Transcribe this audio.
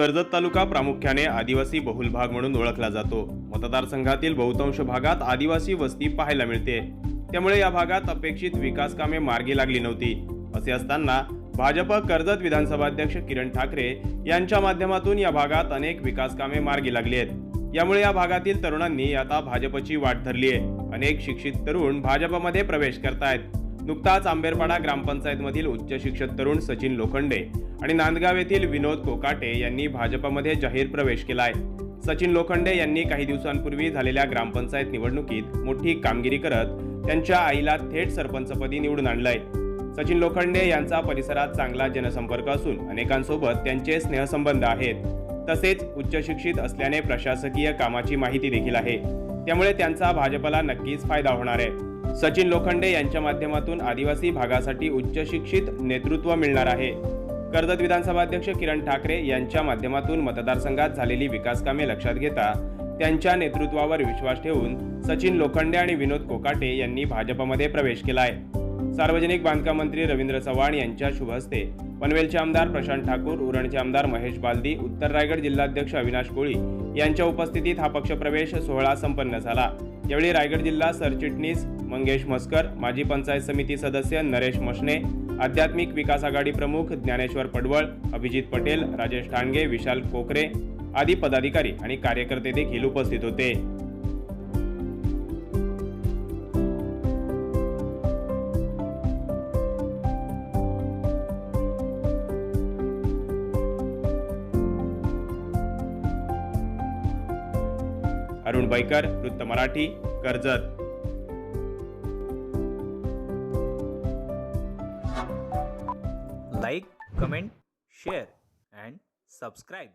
कर्जत तालुका प्रामुख्याने आदिवासी बहुल भाग म्हणून ओळखला जातो. मतदारसंघातील बहुतांश भागात आदिवासी वस्ती पाहायला मिळते. त्यामुळे या भागात अपेक्षित विकास कामे मार्गी लागली नव्हती. असे असताना भाजप कर्जत विधानसभा अध्यक्ष किरण ठाकरे यांच्या माध्यमातून या भागात अनेक विकास कामे मार्गी लागली आहेत. यामुळे या भागातील तरुणांनी आता भाजपची वाट धरली आहे अनेक शिक्षित तरुण भाजपमध्ये प्रवेश करतायत. नुकताच आंबेरपाडा ग्रामपंचायतमधील उच्च शिक्षक तरुण सचिन लोखंडे आणि नांदगाव येथील विनोद कोकाटे यांनी भाजपमध्ये जाहीर प्रवेश केला आहे सचिन लोखंडे यांनी काही दिवसांपूर्वी झालेल्या ग्रामपंचायत निवडणुकीत मोठी कामगिरी करत त्यांच्या आईला थेट सरपंचपदी निवडून आणलंय. सचिन लोखंडे यांचा परिसरात चांगला जनसंपर्क असून अनेकांसोबत त्यांचे स्नेहसंबंध आहेत. तसेच उच्च शिक्षित असल्याने प्रशासकीय कामाची माहिती देखील आहे. त्यामुळे त्यांचा भाजपला नक्कीच फायदा होणार आहे. सचिन लोखंडे यांच्या माध्यमातून आदिवासी भागासाठी उच्च शिक्षित नेतृत्व मिळणार आहे. कर्जत विधानसभा अध्यक्ष किरण ठाकरे यांच्या माध्यमातून मतदारसंघात झालेली विकासकामे लक्षात घेता त्यांच्या नेतृत्वावर विश्वास ठेवून सचिन लोखंडे आणि विनोद कोकाटे यांनी भाजपमध्ये प्रवेश केला आहे सार्वजनिक बांधकाम मंत्री रवींद्र चव्हाण यांच्या शुभ हस्ते पनवेलचे आमदार प्रशांत ठाकूर उरणचे आमदार महेश बालदी उत्तर रायगड जिल्हाध्यक्ष अविनाश कोळी यांच्या उपस्थितीत हा पक्षप्रवेश सोहळा संपन्न झाला. यावेळी रायगड जिल्हा सरचिटणीस मंगेश मस्कर माजी पंचायत समिती सदस्य नरेश मशने आध्यात्मिक विकास आघाडी प्रमुख ज्ञानेश्वर पडवळ अभिजित पटेल राजेश ठाणगे विशाल कोकरे आदी पदाधिकारी आणि कार्यकर्ते देखील उपस्थित होते. अरुण बैकर वृत्त Marathi Karjat. Like comment share and subscribe